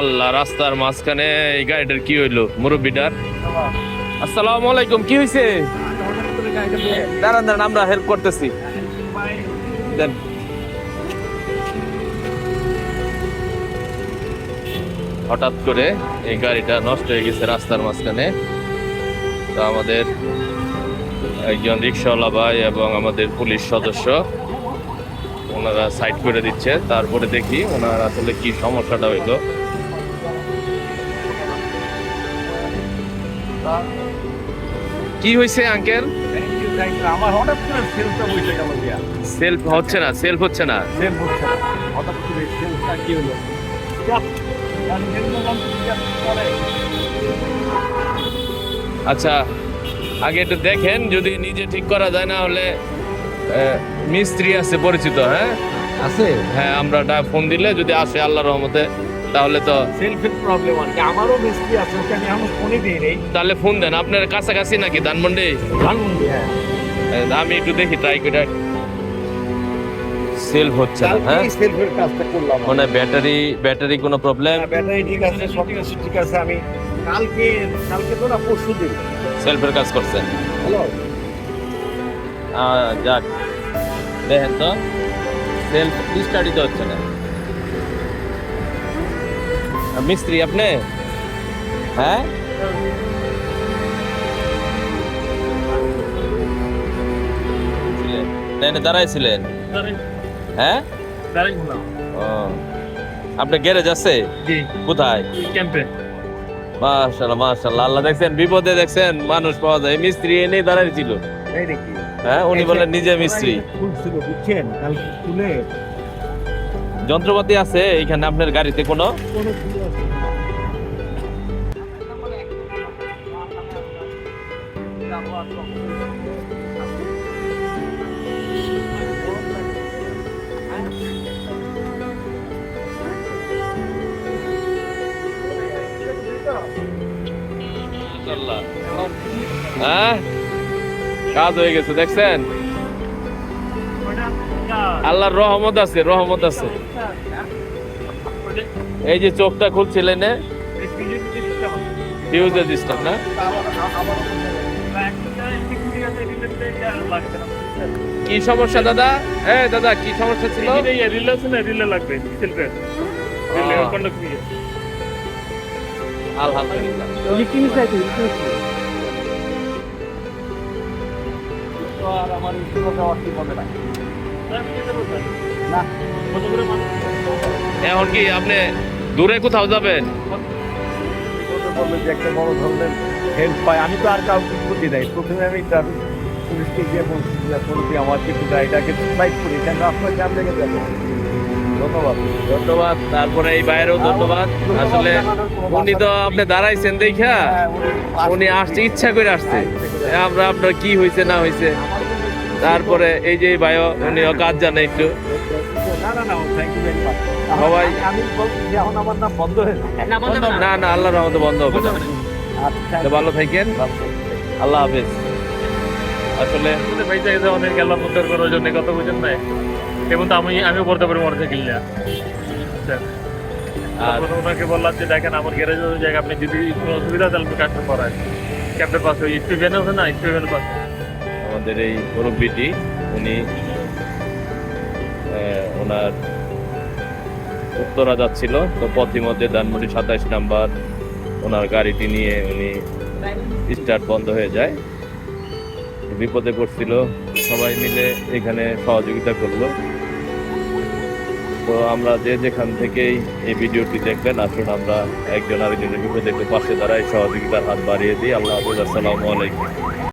আল্লাহ, রাস্তার মাঝখানে এই গাড়িটার কি হইল? মুরব্বিটার? আসসালামু আলাইকুম, কি হয়েছে দাঁড়ান দাঁড়ান, আমরা হেল্প করতেছি। দেন। হঠাৎ করে এই গাড়িটা নষ্ট হয়ে গেছে রাস্তার মাঝখানে। তো আমাদের একজন রিক্সাওয়ালা ভাই এবং আমাদের পুলিশ সদস্য, ওনারা সাইড করে দিচ্ছে। তারপরে দেখি ওনার আসলে কি সমস্যাটা হইল। কি হয়েছে আঙ্কেল আমার হঠাৎ করে সেলসটা বসে গেল সেলফ হচ্ছে না সেলফ হচ্ছে না। হচ্ছে হঠাৎ করে কি হলো? আচ্ছা আগে একটু দেখেন যদি নিজে ঠিক করা যায় না হলে মিস্ত্রি আছে পরিচিত হ্যাঁ? আছে? হ্যাঁ আমরা ফোন দিলে যদি আসে আল্লাহ রহমতে। তাহলে তো সেলফের প্রবলেম আর কি। আমারও মিস্ত্রি আছে ওকে আমি এখন ফোনে দিই নেই তাহলে ফোন দেন আপনার কাছাকাছি নাকি ধানমন্ডি? ধানমন্ডি হ্যাঁ। আমি একটু দেখি ট্রাই করে। সেলফ হচ্ছে না হ্যাঁ? সেলফের কাজটা করলাম মানে ব্যাটারি ব্যাটারি কোনো প্রবলেম হ্যাঁ, ব্যাটারি ঠিক আছে সব কিছু ঠিক আছে আমি কালকে কালকে তো না পরশু দিন। সেলফের কাজ করছেন হ্যালো? যাক। দেখেন তো সেলফ স্টাডি তো হচ্ছে না। মিস্ত্রি আপনি? হ্যাঁ? দাঁড়াইছিলেন হ্যাঁ? ও আপনার গ্যারেজ আছে? কোথায়? ক্যাম্পে মাশাল্লাহ মাশাল্লাহ আল্লাহ দেখছেন বিপদে দেখছেন মানুষ পাওয়া যায়। মিস্ত্রি এনে দাঁড়াইছিল হ্যাঁ উনি বলেন নিজে মিস্ত্রি। বুঝছেন? যন্ত্রপাতি আছে এখানে আপনার গাড়িতে কোনো? হ্যাঁ? কাজ হয়ে গেছে দেখছেন? আল্লাহর রহমত আছে রহমত আছে। এই যে চোখটা খুলছিলেন ফিউজের সিস্টেম না? কি সমস্যা দাদা? এ দাদা কি সমস্যা ছিল? আলহামদুলিল্লাহ। আর আমার ইনস্যুরেন্স আমার ঠিক হবে না। না। এখন কি আপনি দূরে কোথাও যাবেন? যে একটা বড় ধরনের হেল্প পাই আমি তো আর কাউকে ক্ষতি দেয় প্রথমে আমি ট্রাফিক পুলিশকে গিয়ে বলছি যে বলছি আমার কিন্তু গাড়িটাকে সাইড করি কেন আপনার লেগে যাবে? ধন্যবাদ। ধন্যবাদ। তারপরে এই বাইরেও ধন্যবাদ। আসলে উনি তো আপনি দাঁড়াইছেন দেখা। হ্যাঁ, উনি আসছে ইচ্ছা করে আসছে। আমরা আপনার কি হয়েছে না হয়েছে তারপরে এই যে ভাইও উনিও কাজ জানে একটু। না না না থ্যাংক ইউ সবাই- না না। আল্লাহর রহমতে বন্ধ হবে না। আচ্ছা ভালো থাকেন। আল্লাহ হাফেজ। আসলে অনেক গেলাম উদ্ধার করার জন্য কত বুঝেন নাই? এবং তো আমি আমিও পড়তে পারি মোটরসাইকেল নিয়ে আর ওনাকে বললাম যে দেখেন আমার গ্যারেজের জায়গা আপনি যদি কোনো অসুবিধা হয় তাহলে আপনি কাজটা করায় ক্যাম্পের পাশে ওই স্টিভেন আছে না? স্টিভেনের পাশে আমাদের এই মুরব্বীটি উনি আহ, ওনার উত্তরা যাচ্ছিল তো পথিমধ্যে ধানমন্ডি সাতাইশ নাম্বার ওনার গাড়িটি নিয়ে উনি স্টার্ট বন্ধ হয়ে যায়। বিপদে পড়ছিল। সবাই মিলে এখানে সহযোগিতা করল। তো আমরা যে যেখান থেকেই এই ভিডিওটি দেখবেন, আসুন আমরা একজন আরেকজনের বিপদে একটু পাশে দাঁড়াই, সহযোগিতার হাত বাড়িয়ে দিই। আল্লাহ হাফিজ, আসসালামু আলাইকুম।